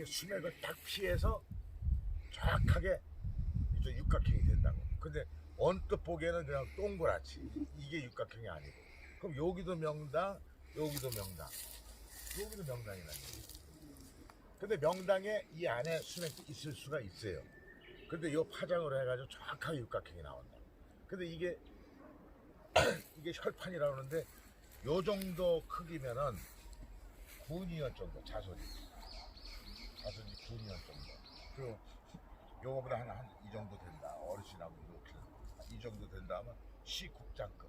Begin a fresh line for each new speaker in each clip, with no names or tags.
이렇게 수맥을 딱 피해서 정확하게 이제 육각형이 된다고. 근데 언뜻 보기에는 그냥 동그랗지. 이게 육각형이 아니고. 그럼 여기도 명당, 여기도 명당. 여기도 명당이라는 얘기. 근데 명당에 이 안에 수맥도 있을 수가 있어요. 근데 이 파장으로 해가지고 정확하게 육각형이 나온다. 근데 이게 이게 혈판이라고 하는데 요 정도 크기면은 군이연 정도 자손이 자손이 군이연 정도. 그 요거보다 한 한 이 정도 된다. 어르신하고 이렇게. 이 정도 된다면 시국장급.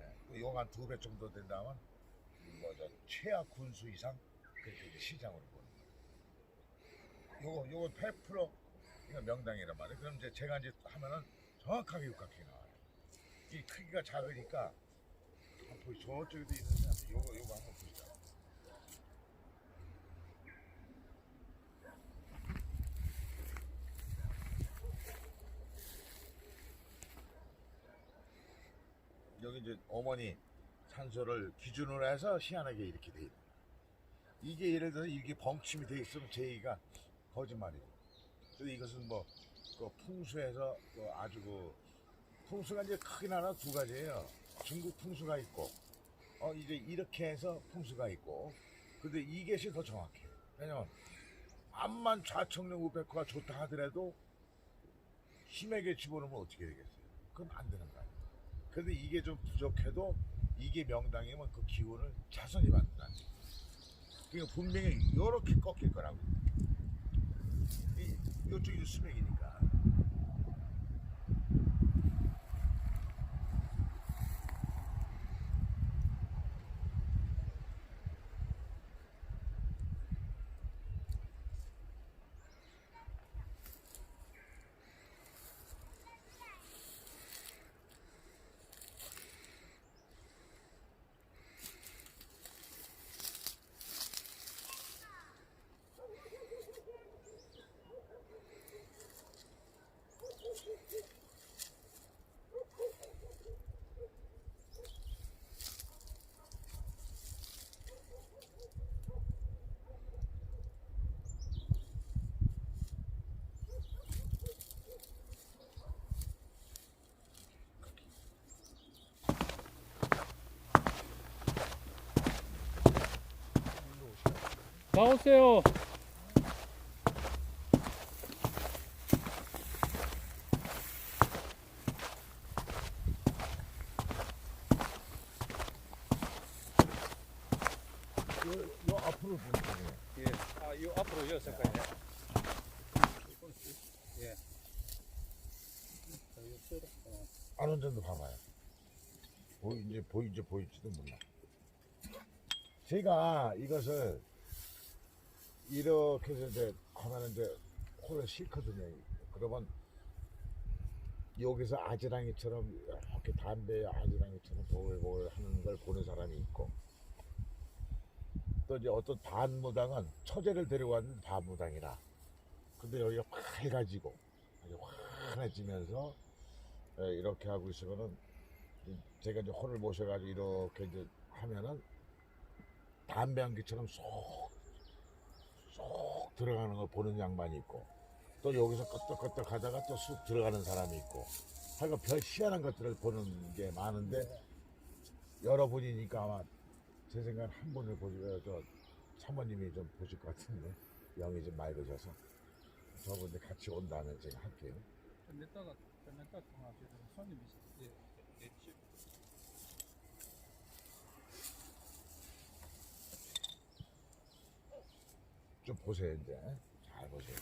예, 그 요거 한 두 배 정도 된다면 뭐저 최하 군수 이상 그렇게 시장으로 보는 거예요. 요거 요거 100% 이거 명당이란 말이에요. 그럼 이제 제가 이제 하면은 정확하게 육각형이 나와요. 이 크기가 작으니까 보시 저쪽에도 있는데 요거 요거 한번 보시죠. 여기 이제 어머니 산소를 기준으로 해서 희한하게 이렇게 돼 있는. 이게 예를 들어 이게 벙침이 돼 있으면 제의가 거짓말이고. 그래서 이것은 뭐 그 풍수에서 그 아주 그 풍수가 이제 크긴 하나 두 가지예요. 중국 풍수가 있고, 어 이제 이렇게 해서 풍수가 있고, 근데 이것이 더 정확해. 왜냐면 암만 좌청령 우백호가 좋다 하더라도 힘에게 집어넣으면 어떻게 되겠어요? 그럼 안 되는 거야. 근데 이게 좀 부족해도 이게 명당이면 그 기운을 자손이 받는다. 그러니까 분명히 이렇게 꺾일 거라고. 이, 이쪽이 수맥이니까.
나오세요.
요, 요 앞으로. 예.
아, 이 앞으로. 예. 써라. 어.
안원 정도 봐봐요. 보이지 보이지 보일지도 몰라. 제가 이것을 이렇게 해서 이제 하면 이제 홀을 싣거든요. 그러면 여기서 아지랑이처럼 이렇게 담배 아지랑이처럼 보글보글 하는 걸 보는 사람이 있고 또 이제 어떤 반무당은 처제를 데리고 왔는데 반무당이라 근데 여기가 빨가지고 아주 환해지면서 예, 이렇게 하고 있으면은 이- 제가 이제 혼을 모셔가지고 이렇게 이제 하면은 담배 한 개처럼 쏙, 쏙 들어가는 걸 보는 양반이 있고 또 여기서 끄떡끄떡 하다가 또 쑥 들어가는 사람이 있고 하여간 별 희한한 것들을 보는 게 많은데 여러분이니까 아마 제 생각엔 한 분을 보시고 저 사모님이 좀 보실 것 같은데 영이 좀 맑으셔서 저분들 같이 온 다음에 제가 할게요.
좀 이따가, 좀 이따가 통화하셔야 되는 손님이. 예. 예.
좀 보세요 이제 잘 보세요.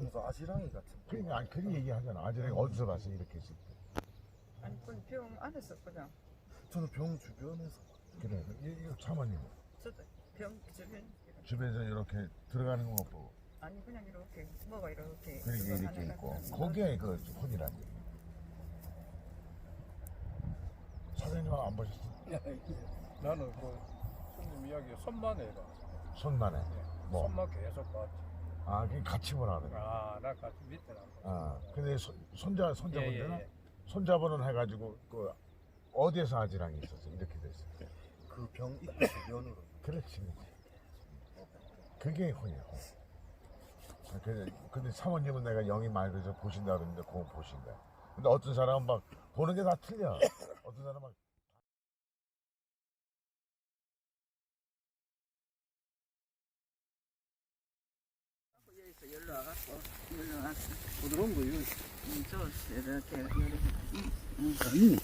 아지랑이 같은.
그러니까 아니 그런 얘기 하잖아. 아재랑 어디서 봤어 이렇게 했을 때.
아니 그건 병 안에서 그냥
저는 병 주변에서.
그래. 이- 이거 사모님
저도 병 주변
집에서 이렇게 들어가는 거 보고
아니 그냥 이렇게 뭐가 이렇게
그러니까
그거
이렇게 있고
그냥
거기에 그 혼이란 게. 사장님 안 보셨어?
나는 그 손님 이야기 손만 해봐.
손만에. 뭐?
손만 계속 봤지.
아, 그게 같이 보라 그래.
아, 나 같이 밑에 나.
아, 근데 손, 손자 손자분들은
예, 예, 예.
손자분은 해가지고 그 어디에서 아지랑이 있었어 이렇게 됐어.
그병 입구 주변으로.
그렇지, 그렇지. 그게 혼이야. 혼. 아, 근데, 근데 사모님은 내가 영이 맑아서 보신다 그러는데 그거 보신다. 근데 어떤 사람은 막 보는 게 다 틀려. 어떤 사람은 막
열로 와서
부드러운 거 이거.
음, 저 이렇게 열로 음, 음.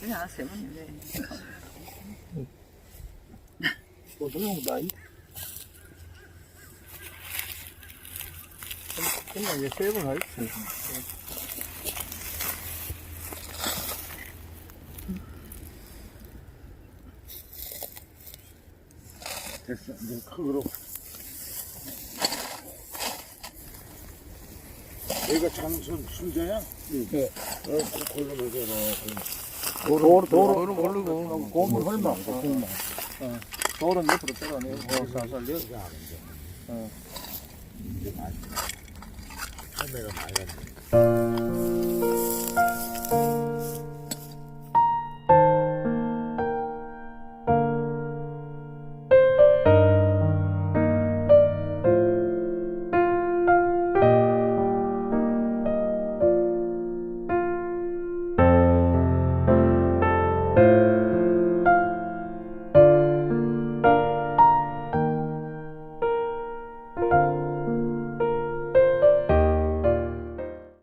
그냥 한 세번 열려
부드러운 거 나이. 그냥 이제 세번 하였지.
됐어. 이제 크로. 여기가 장순 순자야? 네. 어, 골르면서 이렇게.
도로 도로 고르고 고물 헐마 고물. 돌은 옆으로 빼가내고 살살.
이게 아는데. 이제 많이. 판매가 많이 갔네.